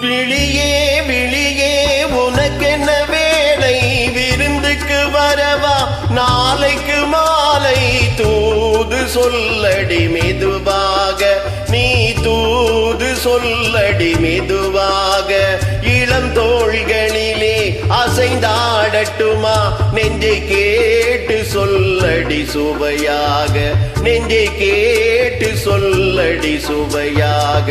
விழியே விழியே உனக்கென்ன வேலை? விருந்துக்கு வரவா? நாளைக்கு மாலை. தூது சொல்லடி மெதுவாக. நீ தூது சொல்லடி மெதுவாக. இளம் தோள்களிலே இசைந்தாடட்டுமா நெஞ்சை கேட்டு சொல்லடி சுவையாக. நெஞ்சை கேட்டு சொல்லடி சுவையாக.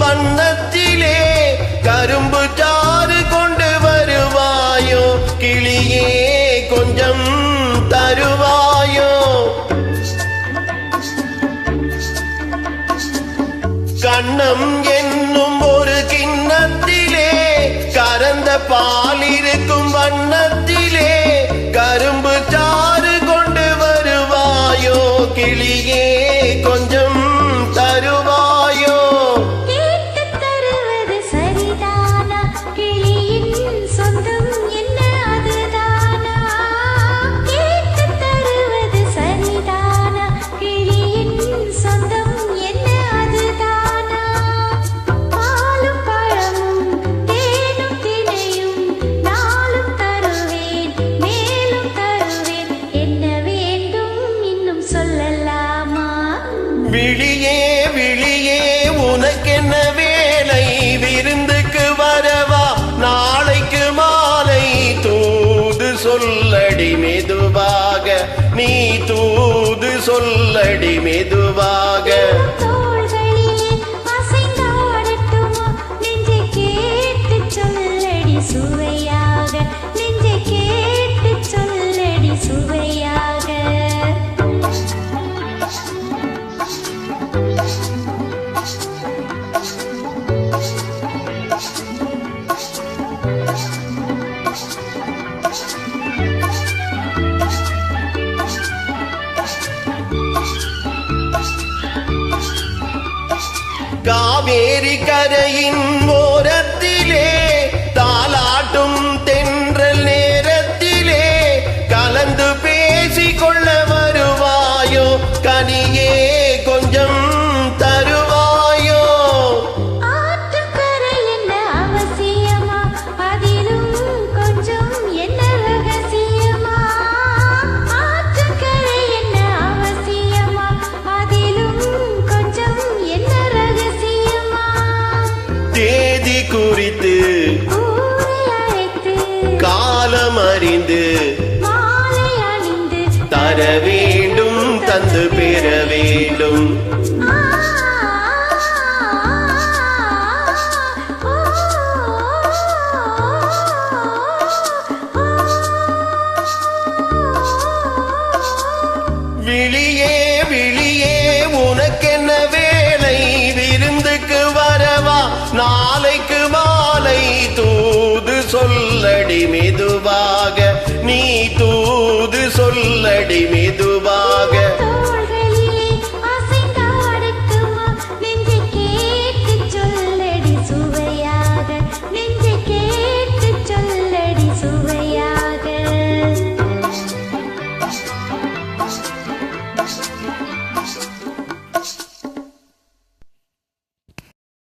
வண்ணத்திலே கரும்பு சாறு கொண்டு வருவாயோ கிளியே கொஞ்சம் தருவாயோ. கண்ணம் என்னும் ஒரு கிண்ணத்திலே கரந்த பா சொல்லடி காவேரி கரையின் ஓ அழைத்து காலம் அறிந்து தர வேண்டும் தந்து பெற வேண்டும். நீ தூது சொல்லடி மிது